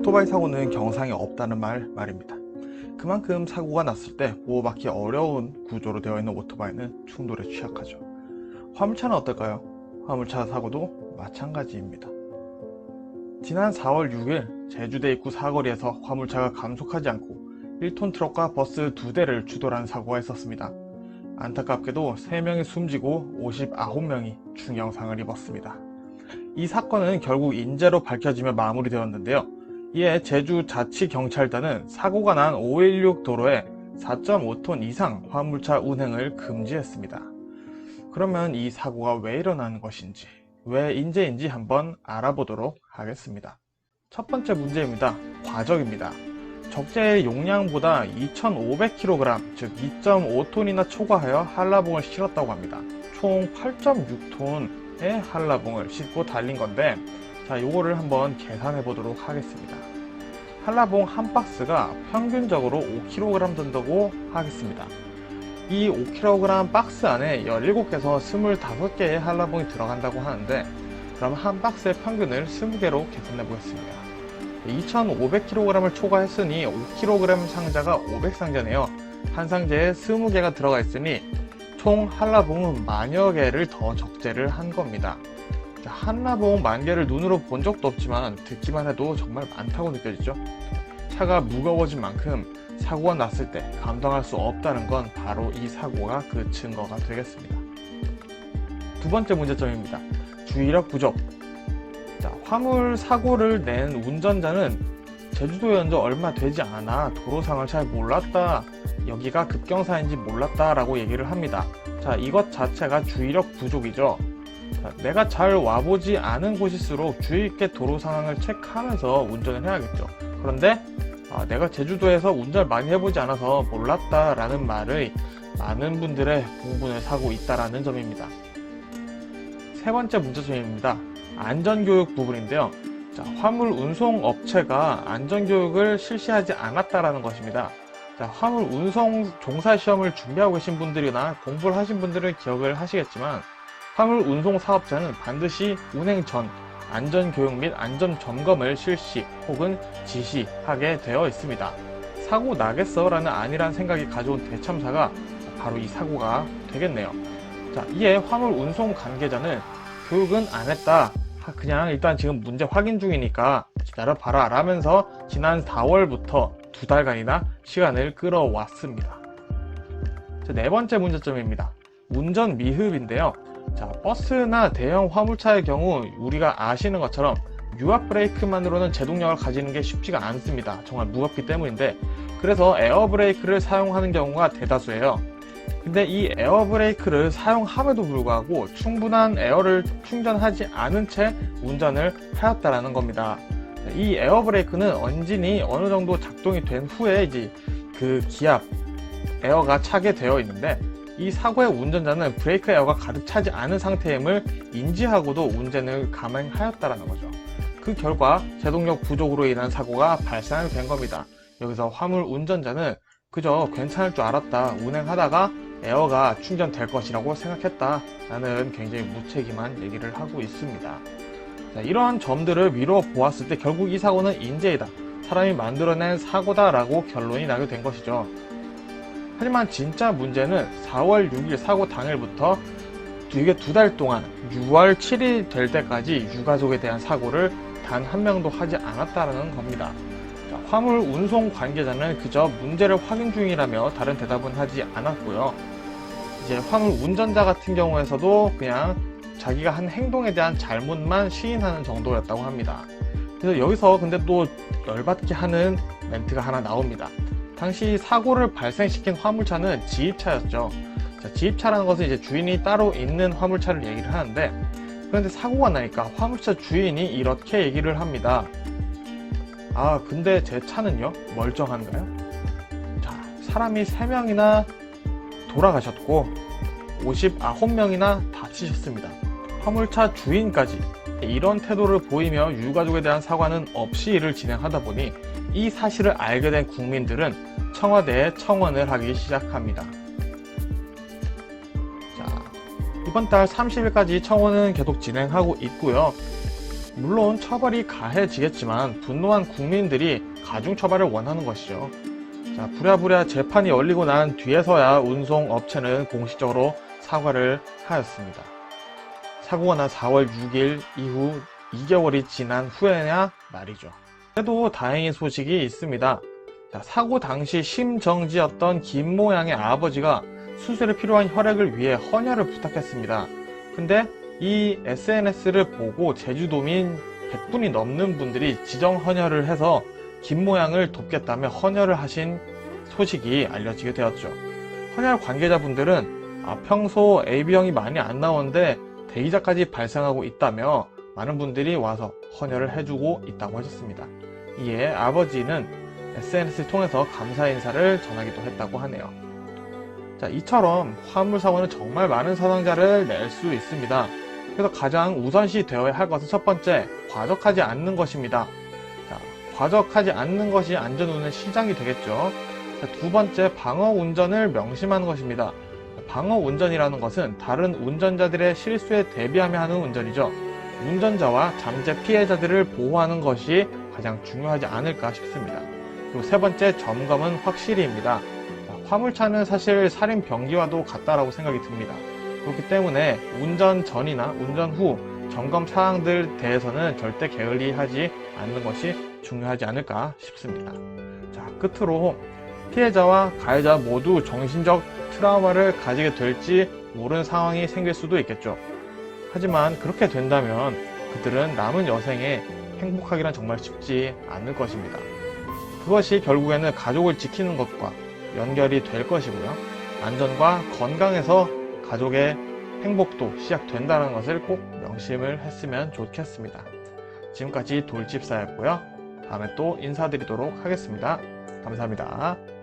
오토바이 사고는 경상이 없다는 말 말입니다. 그만큼 사고가 났을 때 보호받기 어려운 구조로 되어 있는 오토바이는 충돌에 취약하죠. 화물차는 어떨까요? 화물차 사고도 마찬가지입니다. 지난 4월 6일 제주대 입구 사거리에서 화물차가 감속하지 않고 1톤 트럭과 버스 2대를 추돌한 사고가 있었습니다. 안타깝게도 3명이 숨지고 59명이 중형상을 입었습니다. 이 사건은 결국 인재로 밝혀지며 마무리되었는데요. 이에 제주 자치경찰단은 사고가 난 516 도로에 4.5톤 이상 화물차 운행을 금지했습니다. 그러면 이 사고가 왜 일어나는 것인지, 왜 인재인지 한번 알아보도록 하겠습니다. 첫 번째 문제입니다. 과적입니다. 적재의 용량보다 2,500kg, 즉 2.5톤이나 초과하여 한라봉을 실었다고 합니다. 총 8.6톤의 한라봉을 싣고 달린 건데, 자, 요거를 한번 계산해 보도록 하겠습니다. 한라봉 한 박스가 평균적으로 5kg 든다고 하겠습니다. 이 5kg 박스 안에 17개에서 25개의 한라봉이 들어간다고 하는데, 그럼 한 박스의 평균을 20개로 계산해 보겠습니다. 2,500kg을 초과했으니 5kg 상자가 500상자네요. 한 상자에 20개가 들어가 있으니 총 한라봉은 만여 개를 더 적재를 한 겁니다. 자, 한라봉 만 개를 눈으로 본 적도 없지만 듣기만 해도 정말 많다고 느껴지죠? 차가 무거워진 만큼 사고가 났을 때 감당할 수 없다는 건 바로 이 사고가 그 증거가 되겠습니다. 두 번째 문제점입니다. 주의력 부족. 자, 화물 사고를 낸 운전자는 제주도에 온지 얼마 되지 않아 도로상을 잘 몰랐다. 여기가 급경사인지 몰랐다라고 얘기를 합니다. 자, 이것 자체가 주의력 부족이죠. 자, 내가 잘 와보지 않은 곳일수록 주의 있게 도로 상황을 체크하면서 운전을 해야겠죠. 그런데 아, 내가 제주도에서 운전을 많이 해보지 않아서 몰랐다라는 말을 많은 분들의 공분을 사고 있다라는 점입니다. 세 번째 문제점입니다. 안전교육 부분인데요. 자, 화물 운송 업체가 안전교육을 실시하지 않았다라는 것입니다. 자, 화물 운송 종사 시험을 준비하고 계신 분들이나 공부를 하신 분들은 기억을 하시겠지만 화물 운송 사업자는 반드시 운행 전 안전교육 및 안전점검을 실시 혹은 지시하게 되어 있습니다. 사고 나겠어 라는 아니란 생각이 가져온 대참사가 바로 이 사고가 되겠네요. 자, 이에 화물 운송 관계자는 교육은 안 했다. 그냥 일단 지금 문제 확인 중이니까 기다려봐라 라면서 지난 4월부터 두 달간이나 시간을 끌어왔습니다. 자, 네 번째 문제점입니다. 운전 미흡인데요. 자, 버스나 대형 화물차의 경우 우리가 아시는 것처럼 유압 브레이크만으로는 제동력을 가지는 게 쉽지가 않습니다. 정말 무겁기 때문인데 그래서 에어 브레이크를 사용하는 경우가 대다수예요. 근데 이 에어 브레이크를 사용함에도 불구하고 충분한 에어를 충전하지 않은 채 운전을 하였다라는 겁니다. 이 에어 브레이크는 엔진이 어느 정도 작동이 된 후에 이제 그 기압 에어가 차게 되어 있는데 이 사고의 운전자는 브레이크 에어가 가득 차지 않은 상태임을 인지하고도 운전을 감행하였다라는 거죠. 그 결과 제동력 부족으로 인한 사고가 발생하게 된 겁니다. 여기서 화물 운전자는 그저 괜찮을 줄 알았다 운행하다가 에어가 충전될 것이라고 생각했다 라는 굉장히 무책임한 얘기를 하고 있습니다. 자, 이러한 점들을 미루어 보았을 때 결국 이 사고는 인재이다. 사람이 만들어낸 사고다라고 결론이 나게 된 것이죠. 하지만 진짜 문제는 4월 6일 사고 당일부터 이게 두 달 동안 6월 7일 될 때까지 유가족에 대한 사고를 단 한 명도 하지 않았다는 겁니다. 자, 화물 운송 관계자는 그저 문제를 확인 중이라며 다른 대답은 하지 않았고요. 이제 화물 운전자 같은 경우에서도 그냥 자기가 한 행동에 대한 잘못만 시인하는 정도였다고 합니다. 그래서 여기서 근데 또 열받게 하는 멘트가 하나 나옵니다. 당시 사고를 발생시킨 화물차는 지입차였죠. 자, 지입차라는 것은 이제 주인이 따로 있는 화물차를 얘기를 하는데 그런데 사고가 나니까 화물차 주인이 이렇게 얘기를 합니다. 아, 근데 제 차는요? 멀쩡한가요? 자, 사람이 3명이나 돌아가셨고 59명이나 다치셨습니다. 화물차 주인까지 이런 태도를 보이며 유가족에 대한 사과는 없이 일을 진행하다 보니 이 사실을 알게 된 국민들은 청와대에 청원을 하기 시작합니다. 자, 이번 달 30일까지 청원은 계속 진행하고 있고요. 물론 처벌이 가해지겠지만 분노한 국민들이 가중 처벌을 원하는 것이죠. 자, 부랴부랴 재판이 열리고 난 뒤에서야 운송 업체는 공식적으로 사과를 하였습니다. 사고가 난 4월 6일 이후 2개월이 지난 후에냐 말이죠. 그래도 다행인 소식이 있습니다. 자, 사고 당시 심정지였던 김 모 양의 아버지가 수술에 필요한 혈액을 위해 헌혈을 부탁했습니다. 근데 이 SNS를 보고 제주도민 100분이 넘는 분들이 지정 헌혈을 해서 김 모 양을 돕겠다며 헌혈을 하신 소식이 알려지게 되었죠. 헌혈 관계자분들은 아, 평소 AB형이 많이 안 나오는데 대기자까지 발생하고 있다며 많은 분들이 와서 헌혈을 해주고 있다고 하셨습니다. 이에 아버지는 SNS를 통해서 감사 인사를 전하기도 했다고 하네요. 자, 이처럼 화물 사고는 정말 많은 사상자를 낼 수 있습니다. 그래서 가장 우선시 되어야 할 것은 첫 번째, 과적하지 않는 것입니다. 자, 과적하지 않는 것이 안전운의 시작이 되겠죠. 자, 두 번째, 방어 운전을 명심하는 것입니다. 방어 운전이라는 것은 다른 운전자들의 실수에 대비하며 하는 운전이죠. 운전자와 잠재 피해자들을 보호하는 것이 가장 중요하지 않을까 싶습니다. 그리고 세 번째, 점검은 확실히입니다. 자, 화물차는 사실 살인 병기와도 같다라고 생각이 듭니다. 그렇기 때문에 운전 전이나 운전 후 점검 사항들 대해서는 절대 게을리하지 않는 것이 중요하지 않을까 싶습니다. 자, 끝으로 피해자와 가해자 모두 정신적 트라우마를 가지게 될지 모르는 상황이 생길 수도 있겠죠. 하지만 그렇게 된다면 그들은 남은 여생에 행복하기란 정말 쉽지 않을 것입니다. 그것이 결국에는 가족을 지키는 것과 연결이 될 것이고요. 안전과 건강에서 가족의 행복도 시작된다는 것을 꼭 명심을 했으면 좋겠습니다. 지금까지 돌집사였고요. 다음에 또 인사드리도록 하겠습니다. 감사합니다.